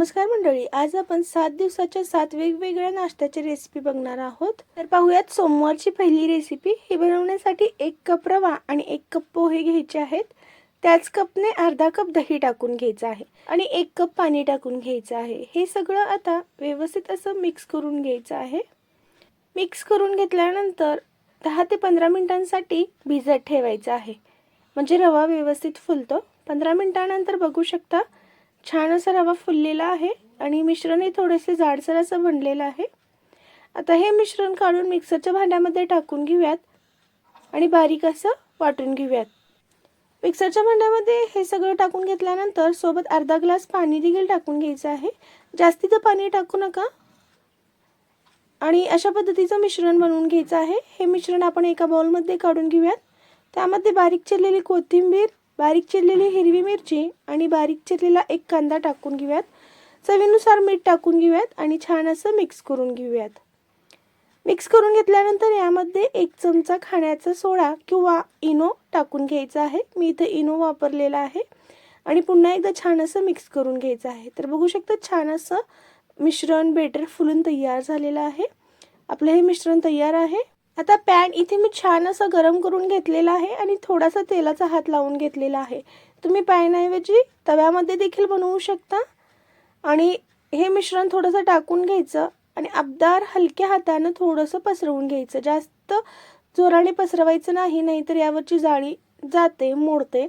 नमस्कार मंडळी आज आपण सात दिवसाच्या सात वेगवेगळ्या नाश्त्याच्या रेसिपी बघणार आहोत. तर पाहूयात सोमवारची पहिली रेसिपी ही बनवण्यासाठी एक कप रवा आणि एक कप पोहे घ्यायचे आहेत. त्याच कपने अर्धा कप दही टाकून घ्यायचं आहे आणि एक कप पाणी टाकून घ्यायचं आहे. हे सगळं आता व्यवस्थित असं मिक्स करून घ्यायचं आहे. मिक्स करून घेतल्यानंतर दहा ते पंधरा मिनिटांसाठी भिजत ठेवायचं आहे. म्हणजे रवा व्यवस्थित फुलतो. पंधरा मिनिटानंतर बघू शकता छान असा रवा फुललेला आहे आणि मिश्रण हे थोडेसे जाडसर असं बनलेलं आहे. आता हे मिश्रण काढून मिक्सरच्या भांड्यामध्ये टाकून घेऊयात आणि बारीक असं वाटून घेऊयात. मिक्सरच्या भांड्यामध्ये हे सगळं टाकून घेतल्यानंतर सोबत अर्धा ग्लास पाणी देखील टाकून घ्यायचं आहे. जास्तीचं पाणी टाकू नका. आणि अशा पद्धतीचं मिश्रण बनवून घ्यायचं आहे. हे मिश्रण आपण एका बाउलमध्ये काढून घेऊयात. त्यामध्ये बारीक चिरलेली कोथिंबीर बारीक चिरलेली हिरवी मिरची आणि बारीक चिरलेला एक कांदा टाकून घेऊयात. चवीनुसार मीठ टाकून घेऊयात आणि छान असं मिक्स करून घेऊयात. मिक्स करून घेतल्यानंतर यामध्ये एक चमचा खाण्याचा सोडा किंवा इनो टाकून घ्यायचा आहे. मी इथं इनो वापरलेला आहे आणि पुन्हा एकदा छान असं मिक्स करून घ्यायचं आहे. तर बघू शकता छान असं मिश्रण बेटर फुलून तयार झालेलं आहे. आपलं हे मिश्रण तयार आहे. आता पॅन इथे मी छान असं गरम करून घेतलेला आहे आणि थोडासा तेलाचा हात लावून घेतलेला आहे. तुम्ही पॅनऐवजी तव्यामध्ये देखील बनवू शकता. आणि हे मिश्रण थोडंसं टाकून घ्यायचं आणि अबदार हलक्या हातानं थोडंसं पसरवून घ्यायचं. जास्त जोराने पसरवायचं नाही नाहीतर यावरची जाळी जाते मोडते.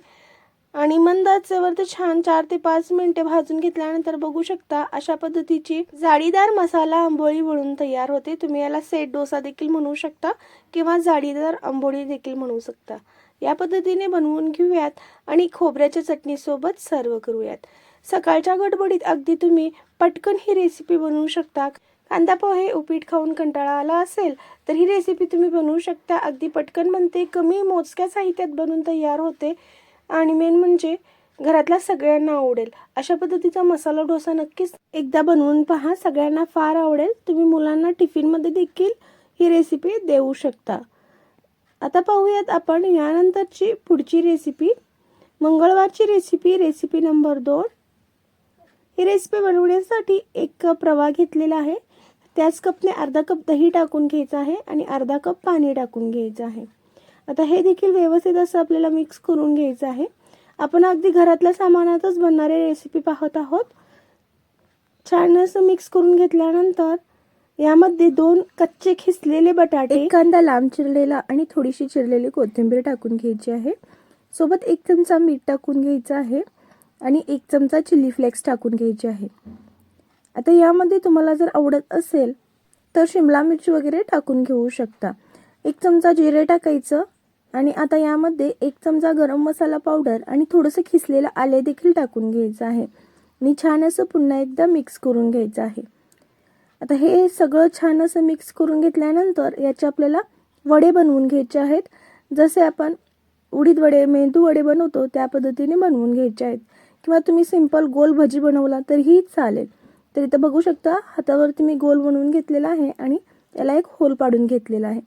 आणि मंद आचेवर ते छान चार ते पाच मिनिटे भाजून घेतल्यानंतर बघू शकता अशा पद्धतीची जाळीदार मसाला आंबोळी वळून तयार होते. तुम्ही याला सेट डोसा देखील म्हणू शकता किंवा जाळीदार आंबोळी देखील म्हणू शकता. या पद्धतीने बनवून घेऊयात आणि खोबऱ्याच्या चटणीसोबत सर्व करूयात. सकाळच्या गडबडीत अगदी तुम्ही पटकन ही रेसिपी बनवू शकता. कांदा पोहे उपीट खाऊन कंटाळा आला असेल तर ही रेसिपी तुम्ही बनवू शकता. अगदी पटकन बनते. कमी मोजक्या साहित्यात बनून तयार होते. आणि मेन म्हणजे घरातल्या सगळ्यांना आवडेल. अशा पद्धतीचा मसाला डोसा नक्कीच एकदा बनवून पहा. सगळ्यांना फार आवडेल. तुम्ही मुलांना टिफिनमध्ये देखील ही रेसिपी देऊ शकता. आता पाहूयात आपण यानंतरची पुढची रेसिपी मंगळवारची रेसिपी रेसिपी नंबर दोन. ही रेसिपी बनवण्यासाठी एक कप रवा घेतलेला आहे. त्याच कपने अर्धा कप दही टाकून घ्यायचं आहे आणि अर्धा कप पाणी टाकून घ्यायचं आहे. आता हे देखील व्यवस्थित असं आपल्याला मिक्स करून घ्यायचं आहे. आपण अगदी घरातल्या सामानातच बनणारे रेसिपी पाहत आहोत. छान असं मिक्स करून घेतल्यानंतर यामध्ये दोन कच्चे खिसलेले बटाटे कांदा लांब चिरलेला आणि थोडीशी चिरलेली कोथिंबीर टाकून घ्यायची आहे. सोबत एक चमचा मीठ टाकून घ्यायचं आहे आणि एक चमचा चिली फ्लेक्स टाकून घ्यायचे आहे. आता यामध्ये तुम्हाला जर आवडत असेल तर शिमला मिरची वगैरे टाकून घेऊ शकता. एक चमचा जिरे टाकायचं आणि आता यामध्ये एक चमचा गरम मसाला पावडर आणि थोडंसं खिसलेलं आले देखील टाकून घ्यायचं आहे. आणि छान असं पुन्हा एकदा मिक्स करून घ्यायचं आहे. आता हे सगळं छान असं मिक्स करून घेतल्यानंतर याचे आपल्याला वडे बनवून घ्यायचे आहेत. जसे आपण उडीद वडे मेंदू वडे बनवतो त्या पद्धतीने बनवून घ्यायचे आहेत. किंवा तुम्ही सिंपल गोल भजी बनवला तरीही चालेल. तर इथं बघू शकता हातावरती मी गोल बनवून घेतलेला आहे आणि त्याला एक होल पाडून घेतलेला आहे.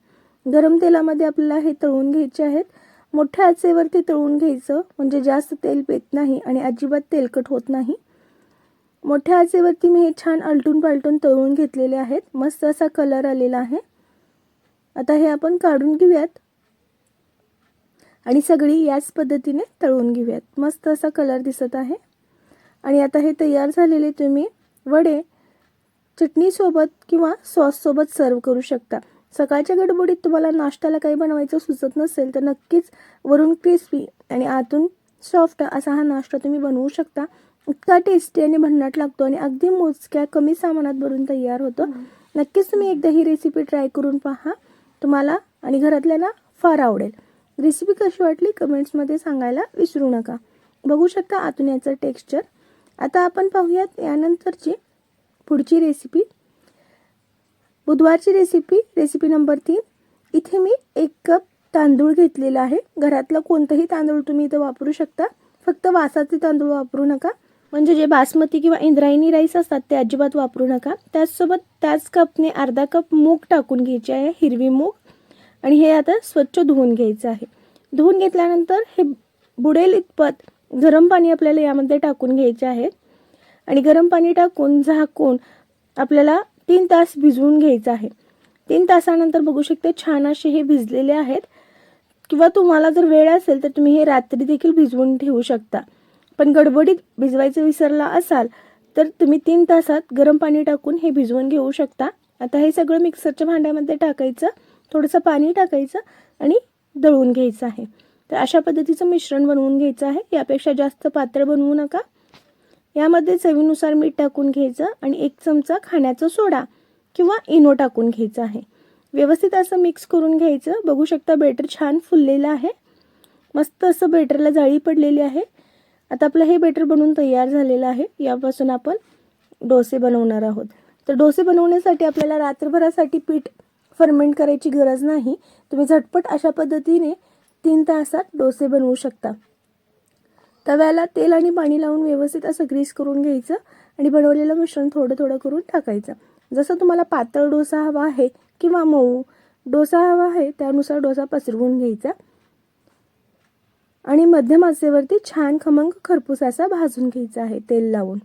गरम तेलामध्ये आपल्याला हे तळून घ्यायचे आहेत. मोठ्या आचेवरती तळून घ्यायचं म्हणजे जास्त तेल पेत नाही आणि अजिबात तेलकट होत नाही. मोठ्या आचेवरती मी हे छान आलटून पालटून तळून घेतलेले आहेत. मस्त असा कलर आलेला आहे. आता हे आपण काढून घेऊयात. आणि सगळी याच पद्धतीने तळून घेऊयात. मस्त असा कलर दिसत आहे. आणि आता हे तयार झालेले तुम्ही वडे चटणीसोबत किंवा सॉससोबत सर्व करू शकता. सकाळच्या गडबडीत तुम्हाला नाश्त्याला काही बनवायचं सुचत नसेल तर नक्कीच वरून क्रिस्पी आणि आतून सॉफ्ट असा हा नाश्ता तुम्ही बनवू शकता. इतका टेस्टी आणि भन्नाट लागतो आणि अगदी मोजक्या कमी सामानात भरून तयार होतं. नक्कीच तुम्ही एकदा ही रेसिपी ट्राय करून पहा. तुम्हाला आणि घरातल्याला फार आवडेल. रेसिपी कशी वाटली कमेंट्समध्ये सांगायला विसरू नका. बघू शकता आतून याचं टेक्स्चर आता आपण पाहूयात यानंतरची पुढची रेसिपी बुधवारची रेसिपी रेसिपी नंबर तीन. इथे मी एक कप तांदूळ घेतलेला आहे. घरातलं कोणतंही तांदूळ तुम्ही इथं वापरू शकता. फक्त वासाचे तांदूळ वापरू नका. म्हणजे जे बासमती किंवा इंद्रायणी राईस असतात ते अजिबात वापरू नका. त्याचसोबत त्याच कपने अर्धा कप मूग टाकून घ्यायचे आहे हिरवी मूग. आणि हे आता स्वच्छ धुवून घ्यायचं आहे. धुवून घेतल्यानंतर हे बुडेल इतपत गरम पाणी आपल्याला यामध्ये टाकून घ्यायचे आहे. आणि गरम पाणी टाकून झाकून आपल्याला तीन तास भिजवून घ्यायचं आहे. तीन तासानंतर बघू शकते छान असे हे भिजलेले आहेत. किंवा तुम्हाला जर वेळ असेल तर तुम्ही हे रात्री देखील भिजवून ठेवू शकता. पण गडबडीत भिजवायचं विसरला असाल तर तुम्ही तीन तासात गरम पाणी टाकून हे भिजवून घेऊ शकता. आता हे सगळं मिक्सरच्या भांड्यामध्ये टाकायचं. थोडंसं पाणी टाकायचं आणि दळून घ्यायचं आहे. तर अशा पद्धतीचं मिश्रण बनवून घ्यायचं आहे. यापेक्षा जास्त पातळ बनवू नका. यामध्ये चवीनुसार मीठ टाकून घ्यायचं आणि एक चमचा खाण्याचा सोडा किंवा इनो टाकून घ्यायचा आहे. व्यवस्थित असं मिक्स करून घ्यायचं. बघू शकता बेटर छान फुललेलं आहे. मस्त असं बेटरला जाळी पडलेली आहे. आता आपलं हे बेटर बनवून तयार झालेलं आहे. यापासून आपण डोसे बनवणार आहोत. तर डोसे बनवण्यासाठी आपल्याला रात्रभरासाठी पीठ फर्मेंट करायची गरज नाही. तुम्ही झटपट अशा पद्धतीने तीन तासात डोसे बनवू शकता. तव्याला तेल आणि पाणी लावून व्यवस्थित असं ग्रीस करून घ्यायचं आणि बनवलेलं मिश्रण थोडं थोडं करून टाकायचं. जसं तुम्हाला पातळ डोसा हवा आहे किंवा मऊ डोसा हवा आहे त्यानुसार डोसा पसरवून घ्यायचा. आणि मध्यम आचेवरती छान खमंग खरपूस असा भाजून घ्यायचा आहे तेल लावून.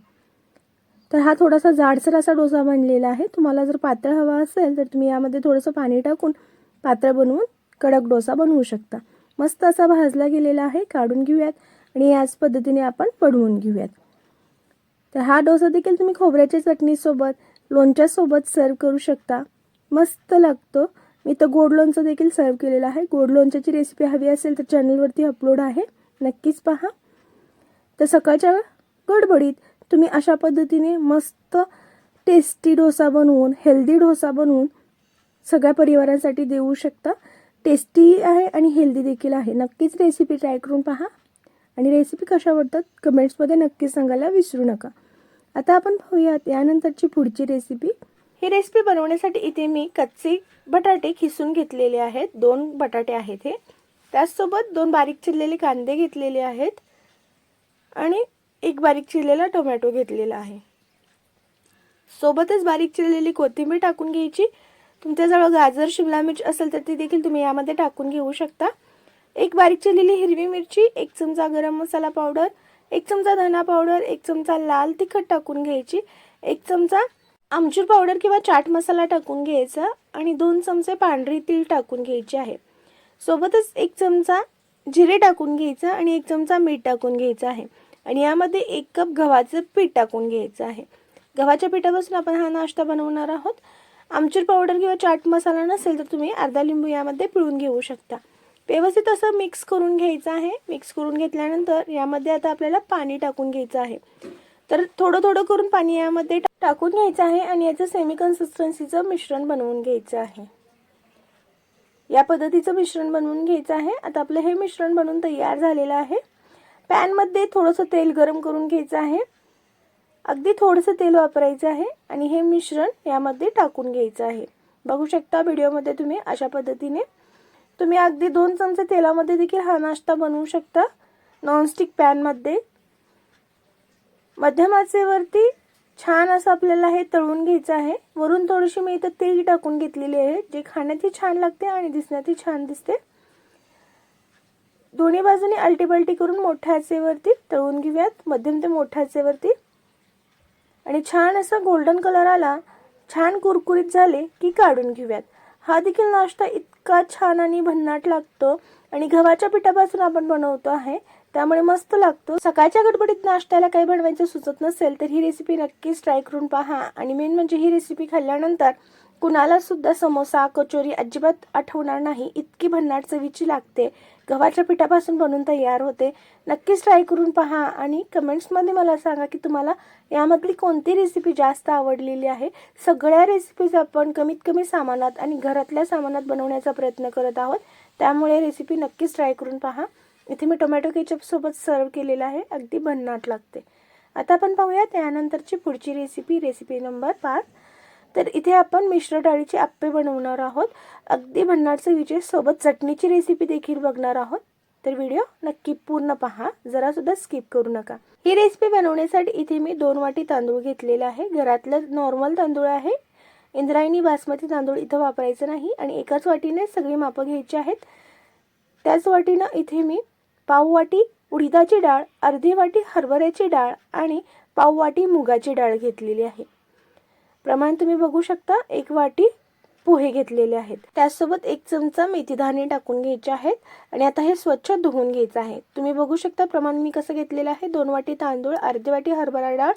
तर हा थोडासा जाडसर असा डोसा बनलेला आहे. तुम्हाला जर पातळ हवा असेल तर तुम्ही यामध्ये थोडंसं पाणी टाकून पातळ बनवून कडक डोसा बनवू शकता. मस्त असा भाजला गेलेला आहे. काढून घेऊयात. आणि याच पद्धतीने आपण पडवून घेऊयात. तर हा डोसा देखील तुम्ही खोबऱ्याच्या चटणीसोबत लोणच्यासोबत सर्व करू शकता. मस्त लागतो. मी तर गोड लोणचं देखील सर्व केलेलं आहे. गोड लोणच्याची रेसिपी हवी असेल तर चॅनलवरती अपलोड आहे. नक्कीच पहा. तर सकाळच्या गडबडीत तुम्ही अशा पद्धतीने मस्त टेस्टी डोसा बनवून हेल्दी डोसा बनवून सगळ्या परिवारांसाठी देऊ शकता. टेस्टी आहे आणि हेल्दी देखील आहे. नक्कीच रेसिपी ट्राय करून पहा. आणि रेसिपी कशा आवडतात कमेंट्समध्ये नक्कीच सांगायला विसरू नका. आता आपण पाहूयात यानंतरची पुढची रेसिपी ही रेसिपी बनवण्यासाठी इथे मी कच्चे बटाटे खिसून घेतलेले आहेत. दोन बटाटे आहेत हे. त्याचसोबत दोन बारीक चिरलेले कांदे घेतलेले आहेत. आणि एक बारीक चिरलेला टोमॅटो घेतलेला आहे. सोबतच बारीक चिरलेली कोथिंबीर टाकून घ्यायची. तुमच्याजवळ गाजर शिमला मिर्च असेल तर ती देखील तुम्ही यामध्ये टाकून घेऊ शकता. एक बारीक चिरलेली हिरवी मिरची एक चमचा गरम मसाला पावडर एक चमचा धना पावडर एक चमचा लाल तिखट टाकून घ्यायची एक चमचा आमचूर पावडर किंवा चाट मसाला टाकून घ्यायचा आणि दोन चमचे पांढरी तीळ टाकून घ्यायचे आहे. सोबतच एक चमचा जिरे टाकून घ्यायचं आणि एक चमचा मीठ टाकून घ्यायचं आहे. आणि यामध्ये एक कप गव्हाचं पीठ टाकून घ्यायचं आहे. गव्हाच्या पिठापासून आपण हा नाश्ता बनवणार आहोत. आमचूर पावडर किंवा चाट मसाला नसेल तर तुम्ही अर्धा लिंबू यामध्ये पिळून घेऊ शकता. व्यवस्थित असं मिक्स करून घ्यायचं आहे. मिक्स करून घेतल्यानंतर यामध्ये आता आपल्याला पाणी टाकून घ्यायचं आहे. तर थोडं थोडं करून पाणी यामध्ये टाकून घ्यायचं आहे आणि याचं सेमी कन्सिस्टन्सीचं मिश्रण बनवून घ्यायचं आहे. या पद्धतीचं मिश्रण बनवून घ्यायचं आहे. आता आपलं हे मिश्रण बनवून तयार झालेलं आहे. पॅनमध्ये थोडंसं तेल गरम करून घ्यायचं आहे. अगदी थोडंसं तेल वापरायचं आहे आणि हे मिश्रण यामध्ये टाकून घ्यायचं आहे. बघू शकता व्हिडिओमध्ये तुम्ही अशा पद्धतीने तुम्ही अगदी दोन चमचे तेलामध्ये देखील हा नाश्ता बनवू शकता. नॉनस्टिक पॅनमध्ये मध्यम आचेवरती छान असं आपल्याला हे तळून घ्यायचं आहे. वरून थोडीशी मी इथं तेल टाकून घेतलेली आहे जे खाण्यातही छान लागते आणि दिसण्यातही छान दिसते. दोन्ही बाजूने अल्टीपल्टी करून मोठ्या आचेवरती तळून घेऊयात. मध्यम ते मोठ्या आचेवरती आणि छान असा गोल्डन कलर आला छान कुरकुरीत झाले की काढून घेऊयात. हा देखील नाश्ता इत इतका छान आणि भन्नाट लागतो. आणि गव्हाच्या पिठापासून आपण बनवतो आहे. त्यामुळे मस्त लागतो. सकाळच्या गडबडीत नाश्त्याला काही बनवायचं सुचत नसेल तर ही रेसिपी नक्कीच ट्राय करून पहा. आणि मेन म्हणजे ही रेसिपी खाल्ल्यानंतर कुणाला सुद्धा समोसा कचोरी अजिबात आठवणार नाही. इतकी भन्नाट चवीची लागते. गव्हाच्या पिठापासून बनवून तयार होते. नक्कीच ट्राय करून पहा आणि कमेंट्समध्ये मला सांगा की तुम्हाला यामधली कोणती रेसिपी जास्त आवडलेली आहे. सगळ्या रेसिपीज आपण कमीत कमी सामानात आणि घरातल्या सामानात बनवण्याचा प्रयत्न करत आहोत. त्यामुळे रेसिपी नक्कीच ट्राय करून पहा. इथे मी टोमॅटो केचपसोबत सर्व केलेलं आहे. अगदी भन्नाट लागते. आता आपण पाहूया त्यानंतरची पुढची रेसिपी रेसिपी नंबर पाच. तर इथे आपण मिश्र डाळीचे आप्पे बनवणार आहोत. अगदी भन्नाटचे चवीचे सोबत चटणीची रेसिपी देखील बघणार आहोत. तर व्हिडिओ नक्की पूर्ण पहा. जरासुद्धा स्किप करू नका. ही रेसिपी बनवण्यासाठी इथे मी दोन वाटी तांदूळ घेतलेला आहे. घरातलं नॉर्मल तांदूळ आहे. इंद्रायणी बासमती तांदूळ इथं वापरायचं नाही आणि एकाच वाटीने सगळी मापं घ्यायची आहेत. त्याच वाटीनं इथे मी पाव वाटी उडीदाची डाळ अर्धी वाटी हरभऱ्याची डाळ आणि पाव वाटी मुगाची डाळ घेतलेली आहे. प्रमाण तुम्ही बघू शकता. एक वाटी पोहे घेतलेले आहेत. त्यासोबत एक चमचा मेथीदाणे टाकून घ्यायचे आहेत आणि आता हे स्वच्छ धुवून घ्यायचं आहे. तुम्ही बघू शकता प्रमाण मी कसं घेतलेलं आहे. दोन वाटी तांदूळ अर्धी वाटी हरभरा डाळ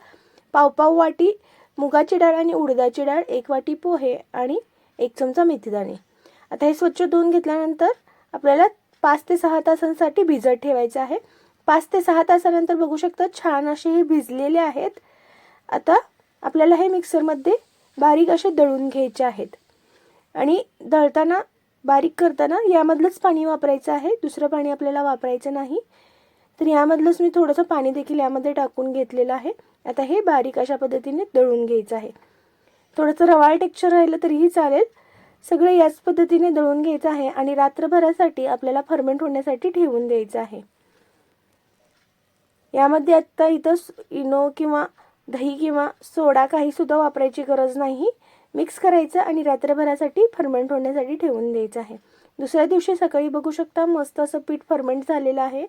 पावपाव वाटी मुगाची डाळ आणि उडदाची डाळ एक वाटी पोहे आणि एक चमचा मेथीदाणे आता हे स्वच्छ धुवून घेतल्यानंतर आपल्याला पाच ते सहा तासांसाठी भिजत ठेवायचं आहे. पाच ते सहा तासानंतर बघू शकता छान असे हे भिजलेले आहेत. आता आपल्याला हे मिक्सरमध्ये बारीक असे दळून घ्यायचे आहेत. आणि दळताना बारीक करताना यामधलंच पाणी वापरायचं आहे. दुसरं पाणी आपल्याला वापरायचं नाही. तर यामधलंच मी थोडंसं पाणी देखील यामध्ये टाकून घेतलेलं आहे. आता हे बारीक अशा पद्धतीने दळून घ्यायचं आहे. थोडंसं रवाळ टेक्स्चर राहिलं तरीही चालेल. सगळं याच पद्धतीने दळून घ्यायचं आहे आणि रात्रभरासाठी आपल्याला फर्मेंट होण्यासाठी ठेवून द्यायचं आहे. यामध्ये आत्ता इथं इनो किंवा दही किंवा सोडा काहीसुद्धा वापरायची गरज नाही. मिक्स करायचं आणि रात्रभरासाठी फर्मेंट होण्यासाठी ठेवून द्यायचं आहे. दुसऱ्या दिवशी सकाळी बघू शकता मस्त असं पीठ फर्मेंट झालेलं आहे.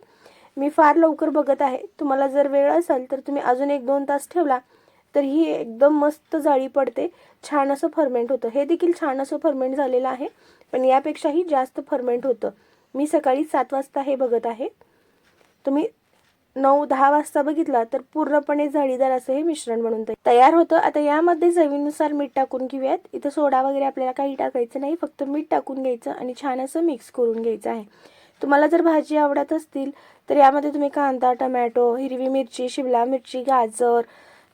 मी फार लवकर बघत आहे. तुम्हाला जर वेळ असेल तर तुम्ही अजून एक दोन तास ठेवला तर ही एकदम मस्त जाळी पडते. छान असं फर्मेंट होतं. हे देखील छान असं फर्मेंट झालेलं आहे. पण यापेक्षाही जास्त फर्मेंट होतं. मी सकाळी सात वाजता हे बघत आहे. तुम्ही नऊ दहा वाजता बघितला तर पूर्णपणे जाळीदार असं हे मिश्रण बनून तयार होतं. आता यामध्ये चवीनुसार मीठ टाकून घेऊयात. इथं सोडा वगैरे आपल्याला काही टाकायचं नाही. फक्त मीठ टाकून घ्यायचं आणि छान असं मिक्स करून घ्यायचं आहे. तुम्हाला जर भाजी आवडत असतील तर यामध्ये तुम्ही कांदा टमॅटो हिरवी मिरची शिमला मिरची गाजर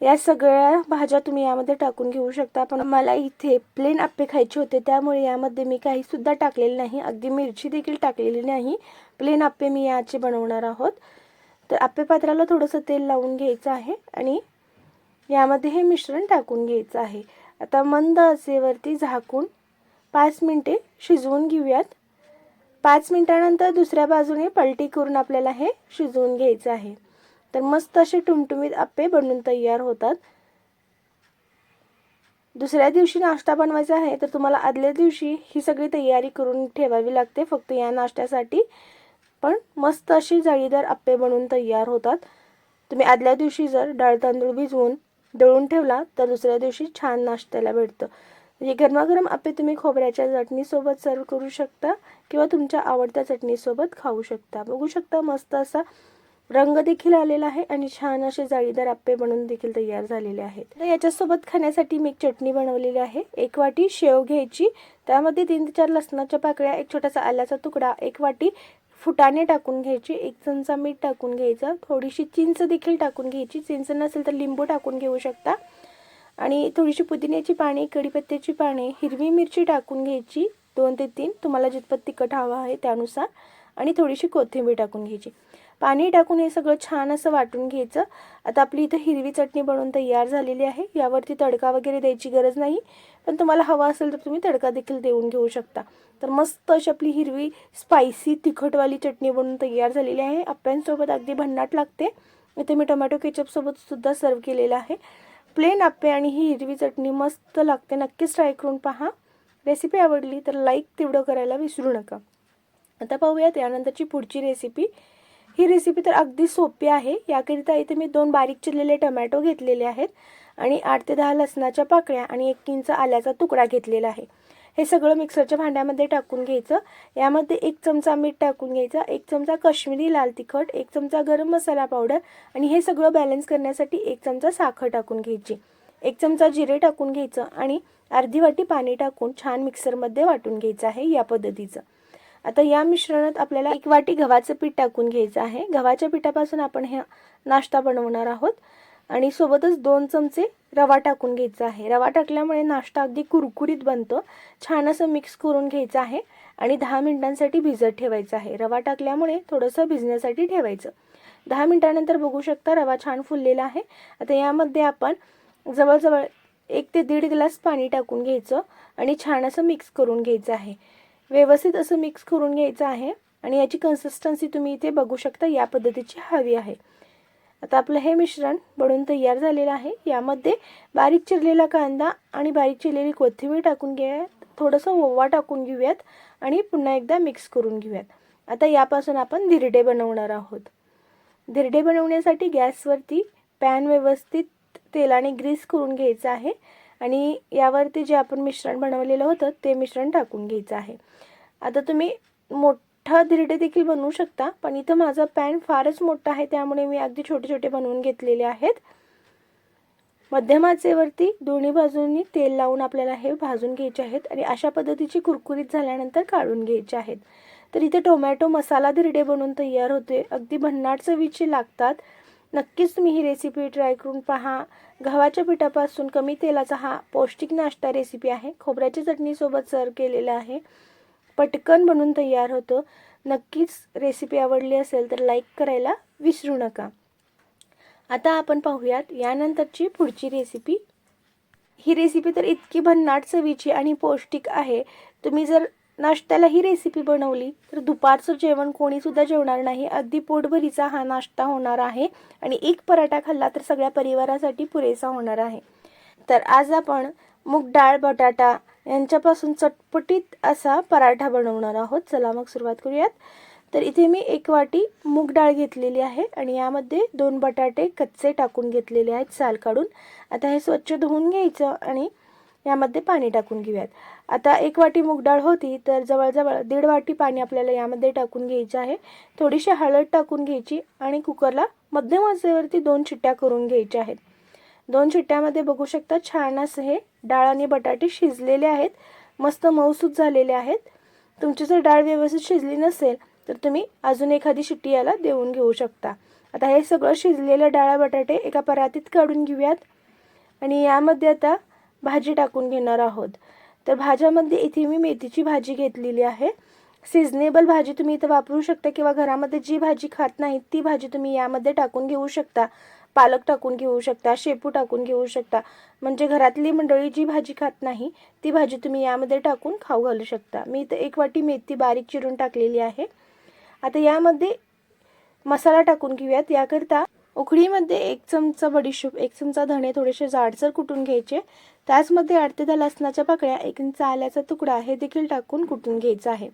या सगळ्या भाज्या तुम्ही यामध्ये टाकून घेऊ शकता. पण मला इथे प्लेन आप्पे खायचे होते. त्यामुळे यामध्ये मी काही सुद्धा टाकलेले नाही. अगदी मिरची देखील टाकलेली नाही. प्लेन आप्पे मी याचे बनवणार आहोत. तर आप्पे पात्राला थोडंसं तेल लावून घ्यायचं आहे आणि यामध्ये हे मिश्रण टाकून घ्यायचं आहे. आता मंद असेवरती झाकून पाच मिनटे शिजवून घेऊयात. पाच मिनटानंतर दुसऱ्या बाजूने पलटी करून आपल्याला हे शिजवून घ्यायचं आहे. तर मस्त असे टुमटुमीत आप्पे बनून तयार होतात. दुसऱ्या दिवशी नाश्ता बनवायचा आहे तर तुम्हाला आदल्या दिवशी ही सगळी तयारी करून ठेवावी लागते. फक्त या नाश्त्यासाठी पण मस्त अशी जाळीदार आप्पे बनवून तयार होतात. तुम्ही आदल्या दिवशी जर डाळ तांदूळ भिजवून दळून ठेवला तर दुसऱ्या दिवशी छान नाश्त्याला भेटतं. म्हणजे गरमागरम आप्पे तुम्ही खोबऱ्याच्या चटणीसोबत सर्व करू शकता किंवा तुमच्या आवडत्या चटणीसोबत खाऊ शकता. बघू शकता मस्त असा रंग देखील आलेला आहे आणि छान असे जाळीदार आप्पे बनवून देखील तयार झालेले आहेत. तर याच्यासोबत खाण्यासाठी मी एक चटणी बनवलेली आहे. एक वाटी शेव घ्यायची. त्यामध्ये तीन ते चार लसणाच्या पाकळ्या एक छोटासा आल्याचा तुकडा एक वाटी फुटाणे टाकून घ्यायची एक चमचा मीठ टाकून घ्यायचं थोडीशी चिंच देखील टाकून घ्यायची. चिंच नसेल तर लिंबू टाकून घेऊ शकता. आणि थोडीशी पुदिन्याची पाने कढीपत्त्याची पाने हिरवी मिरची टाकून घ्यायची दोन ते तीन. तुम्हाला जितपत तिखट हवं आहे त्यानुसार. आणि थोडीशी कोथिंबीर टाकून घ्यायची. पाणी टाकून हे सगळं छान असं वाटून घ्यायचं. आता आपली इथं हिरवी चटणी बनवून तयार झालेली आहे. यावरती तडका वगैरे द्यायची गरज नाही. पण तुम्हाला हवा असेल तर तुम्ही तडका देखील देऊन घेऊ शकता. तर मस्त अशी आपली हिरवी स्पायसी तिखटवाली चटणी बनवून तयार झालेली आहे. आप्यांसोबत अगदी भन्नाट लागते. इथे मी टोमॅटो केचपसोबत सुद्धा सर्व केलेलं आहे. प्लेन आप्पे आणि ही हिरवी चटणी मस्त लागते. नक्कीच ट्राय करून पहा. रेसिपी आवडली तर लाईक तेवढं करायला विसरू नका. आता पाहूयात यानंतरची पुढची रेसिपी ही रेसिपी तर अगदी सोपी आहे. याकरिता इथे मी दोन बारीक चिरलेले टमॅटो घेतलेले आहेत आणि आठ ते दहा लसणाच्या पाकळ्या आणि एक इंच आल्याचा तुकडा घेतलेला आहे. हे सगळं मिक्सरच्या भांड्यामध्ये टाकून घ्यायचं. यामध्ये एक चमचा मीठ टाकून घ्यायचा. एक चमचा काश्मीरी लाल तिखट एक चमचा गरम मसाला पावडर आणि हे सगळं बॅलन्स करण्यासाठी एक चमचा साखर टाकून घ्यायची. एक चमचा जिरे टाकून घ्यायचं आणि अर्धी वाटी पाणी टाकून छान मिक्सरमध्ये वाटून घ्यायचं आहे या पद्धतीचं. आता या मिश्रणात आपल्याला एक वाटी गव्हाचं पीठ टाकून घ्यायचं आहे. गव्हाच्या पिठापासून आपण हे नाश्ता बनवणार आहोत. आणि सोबतच दोन चमचे रवा टाकून घ्यायचा आहे. रवा टाकल्यामुळे नाश्ता अगदी कुरकुरीत बनतो. छान असं मिक्स करून घ्यायचं आहे आणि दहा मिनिटांसाठी भिजत ठेवायचं आहे. रवा टाकल्यामुळे थोडंसं भिजण्यासाठी ठेवायचं. दहा मिनिटानंतर बघू शकता रवा छान फुललेला आहे. आता यामध्ये आपण जवळजवळ एक ते दीड ग्लास पाणी टाकून घ्यायचं आणि छान असं मिक्स करून घ्यायचं आहे. व्यवस्थित असं मिक्स करून घ्यायचं आहे. आणि याची कन्सिस्टन्सी तुम्ही इथे बघू शकता या पद्धतीची हवी आहे. आता आपलं हे मिश्रण बनून तयार झालेलं आहे. यामध्ये बारीक चिरलेला कांदा आणि बारीक चिरलेली कोथिंबीर टाकून घेऊयात थोडंसं ओवा टाकून घेऊयात आणि पुन्हा एकदा मिक्स करून घेऊयात. आता यापासून आपण धिरडे बनवणार आहोत. धिरडे बनवण्यासाठी गॅसवरती पॅन व्यवस्थित तेलाने ग्रीस करून घ्यायचं आहे. आणि यावरती जे आपण मिश्रण बनवलेलं होतं ते मिश्रण टाकून घ्यायचं आहे. आता तुम्ही मोठा धिरडे देखील बनवू शकता पण इथं माझा पॅन फारच मोठा आहे त्यामुळे मी अगदी छोटे छोटे बनवून घेतलेले आहेत. मध्यमाचेवरती दोन्ही बाजूंनी तेल लावून आपल्याला हे भाजून घ्यायचे आहेत आणि अशा पद्धतीची कुरकुरीत झाल्यानंतर काढून घ्यायचे आहेत. तर इथे टोमॅटो मसाला धिरडे बनवून तयार होते अगदी भन्नाट चवीचे लागतात. नक्कीच तुम्ही ही रेसिपी ट्राय करून पहा. गव्हाच्या पिठापासून कमी तेलाचा हा पौष्टिक नाश्ता रेसिपी आहे. खोबऱ्याच्या चटणीसोबत सर्व केलेला आहे. पटकन बनून तयार होतं. नक्कीच रेसिपी आवडली असेल तर लाईक करायला विसरू नका. आता आपण पाहूयात यानंतरची पुढची रेसिपी ही रेसिपी तर इतकी भन्नाट चवीची आणि पौष्टिक आहे. तुम्ही जर नाश्त्याला ही रेसिपी बनवली. तर दुपारचं जेवण कोणीसुद्धा जेवणार नाही. अगदी पोटभरीचा हा नाश्ता होणार आहे. आणि एक पराठा खाल्ला तर सगळ्या परिवारासाठी पुरेसा होणार आहे. तर आज आपण मूग डाळ बटाटा यांच्यापासून चटपटीत असा पराठा बनवणार आहोत. चला मग सुरुवात करूयात. तर इथे मी एक वाटी मूग डाळ घेतलेली आहे आणि यामध्ये दोन बटाटे कच्चे टाकून घेतलेले आहेत साल काढून. आता हे स्वच्छ धुवून घ्यायचं आणि यामध्ये पाणी टाकून घेऊयात. आता एक वाटी मूगडाळ होती तर जवळजवळ दीड वाटी पाणी आपल्याला यामध्ये टाकून घ्यायचं आहे. थोडीशी हळद टाकून घ्यायची आणि कुकरला मध्यम आचेवरती दोन चिट्ट्या करून घ्यायच्या आहेत. दोन चिट्ट्यामध्ये बघू शकता छान असं हे डाळ आणि बटाटे शिजलेले आहेत. मस्त मऊसूत झालेले आहेत. तुमची जर डाळ व्यवस्थित शिजली नसेल तर तुम्ही अजून एखादी शिट्टी याला देऊन घेऊ शकता. आता हे सगळं शिजलेलं डाळ बटाटे एका परातीत काढून घेऊयात. आणि यामध्ये आता भाजी टाकून घेणार आहोत. तर भाज्यामध्ये इथे मी मेथीची भाजी घेतलेली आहे. सिजनेबल भाजी तुम्ही इथं वापरू शकता किंवा घरामध्ये जी भाजी खात नाही ती भाजी तुम्ही यामध्ये टाकून घेऊ शकता. पालक टाकून घेऊ शकता शेपू टाकून घेऊ शकता. म्हणजे घरातली मंडळी जी भाजी खात नाही ती भाजी तुम्ही यामध्ये टाकून खाऊ घालू शकता. मी इथं एक वाटी मेथी बारीक चिरून टाकलेली आहे. आता यामध्ये मसाला टाकून घेऊयात. याकरता उकडीमध्ये एक चमचा बडीशोप एक चमचा धणे थोडेसे जाडसर कुटून घ्यायचे. त्याचमध्ये आठ ते दहा लसणाच्या पाकळ्या एक इंच आल्याचा तुकडा हे देखील टाकून कुटून घ्यायचा आहे.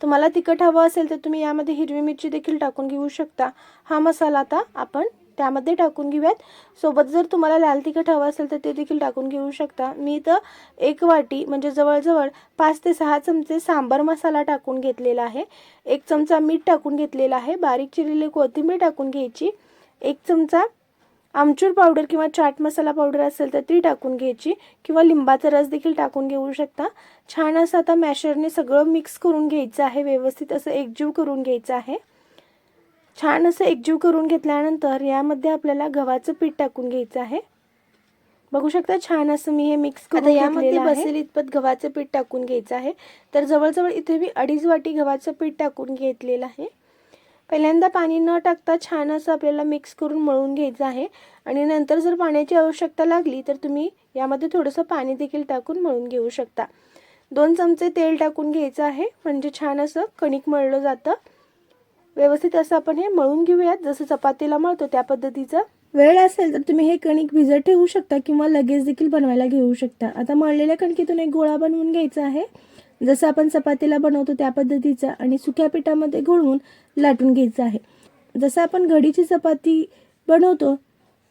तुम्हाला तिखट हवं असेल तर तुम्ही यामध्ये हिरवी मिरची देखील टाकून घेऊ शकता. हा मसाला आता आपण त्यामध्ये टाकून घेऊयात. सोबत जर तुम्हाला लाल तिखट हवं असेल तर ते देखील टाकून घेऊ शकता. मी तर एक वाटी म्हणजे जवळजवळ पाच ते सहा चमचे सांबार मसाला टाकून घेतलेला आहे. एक चमचा मीठ टाकून घेतलेला आहे. बारीक चिरलेली कोथिंबीर टाकून घ्यायची. एक चमचा आमचूर पावडर किंवा चाट मसाला पावडर असेल तर ती टाकून घ्यायची किंवा लिंबाचा रस देखील टाकून घेऊ शकता. छान असं आता मॅशरने सगळं मिक्स करून घ्यायचं आहे व्यवस्थित असं एकजीव करून घ्यायचं आहे. छान असं एकजीव करून घेतल्यानंतर यामध्ये आपल्याला गव्हाचं पीठ टाकून घ्यायचं आहे. बघू शकता छान असं मी हे मिक्स करून यामध्ये बसेल इतपत गव्हाचं पीठ टाकून घ्यायचं आहे. तर जवळजवळ इथे मी अडीच वाटी गव्हाचं पीठ टाकून घेतलेलं आहे. पहिल्यांदा पाणी न टाकता छान असं आपल्याला मिक्स करून मळून घ्यायचं आहे. आणि नंतर जर पाण्याची आवश्यकता लागली तर तुम्ही यामध्ये थोडंसं पाणी देखील टाकून मळून घेऊ शकता. दोन चमचे तेल टाकून घ्यायचं आहे. म्हणजे छान असं कणिक मळलं जातं. व्यवस्थित असं आपण हे मळून घेऊयात. जसं चपातीला मळतो त्या पद्धतीचं. वेळ असेल तर तुम्ही हे कणिक भिजत ठेवू शकता किंवा लगेच देखील बनवायला घेऊ शकता. आता मळलेल्या कणकीतून एक गोळा बनवून घ्यायचा आहे. जसं आपण चपातीला बनवतो त्या पद्धतीचा आणि सुक्या पिठामध्ये घोळवून लाटून घ्यायचं आहे. जसं आपण घडीची चपाती बनवतो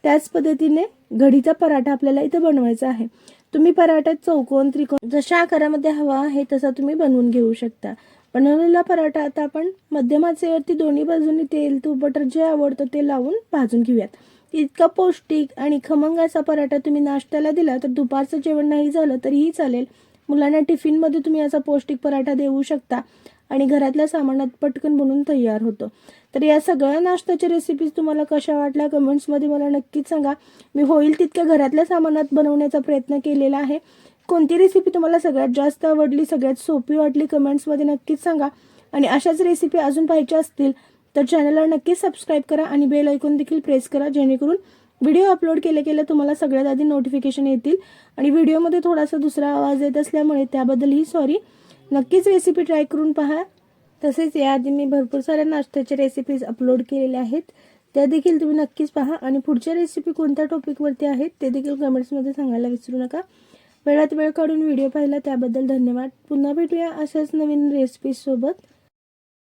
त्याच पद्धतीने घडीचा पराठा आपल्याला इथं बनवायचा आहे. तुम्ही पराठा चौकोन त्रिकोण जशा आकारामध्ये हवा आहे तसा तुम्ही बनवून घेऊ शकता. बनवलेला पराठा आता आपण मध्यमाचेवरती दोन्ही बाजूनी तेल तूप बटर जे आवडतं ते लावून भाजून घेऊयात. इतका पौष्टिक आणि खमंग असा पराठा तुम्ही नाश्त्याला दिला तर दुपारचं जेवण नाही झालं तरीही चालेल. मुलांना टिफिनमध्ये तुम्ही याचा पौष्टिक पराठा देऊ शकता आणि घरातल्या सामानात पटकन बनवून तयार होतो. तर या सगळ्या नाश्त्याच्या रेसिपीज तुम्हाला कशा वाटल्या कमेंट्समध्ये मला नक्कीच सांगा. मी होईल तितक्या घरातल्या सामानात बनवण्याचा प्रयत्न केलेला आहे. कोणती रेसिपी तुम्हाला सगळ्यात जास्त आवडली सगळ्यात सोपी वाटली कमेंट्समध्ये नक्कीच सांगा. आणि अशाच रेसिपी अजून पाहिजे असतील तर चॅनलला नक्कीच सबस्क्राईब करा आणि बेल ऐकून देखील प्रेस करा जेणेकरून व्हिडिओ अपलोड केले केले तुम्हाला सगळ्यात आधी नोटिफिकेशन येतील. आणि व्हिडिओमध्ये थोडासा दुसरा आवाज येत असल्यामुळे त्याबद्दलही सॉरी नक्कीच रेसिपी ट्राय करून पहा. तसेच याआधी मी भरपूर साऱ्या नाश्त्याच्या रेसिपीज अपलोड केलेल्या आहेत. त्या देखील तुम्ही नक्कीच पहा. आणि पुढच्या रेसिपी कोणत्या टॉपिकवरती आहेत ते देखील कमेंट्समध्ये सांगायला विसरू नका. वेळात वेळ काढून व्हिडिओ पाहिला त्याबद्दल धन्यवाद. पुन्हा भेटूया अशाच नवीन रेसिपीजसोबत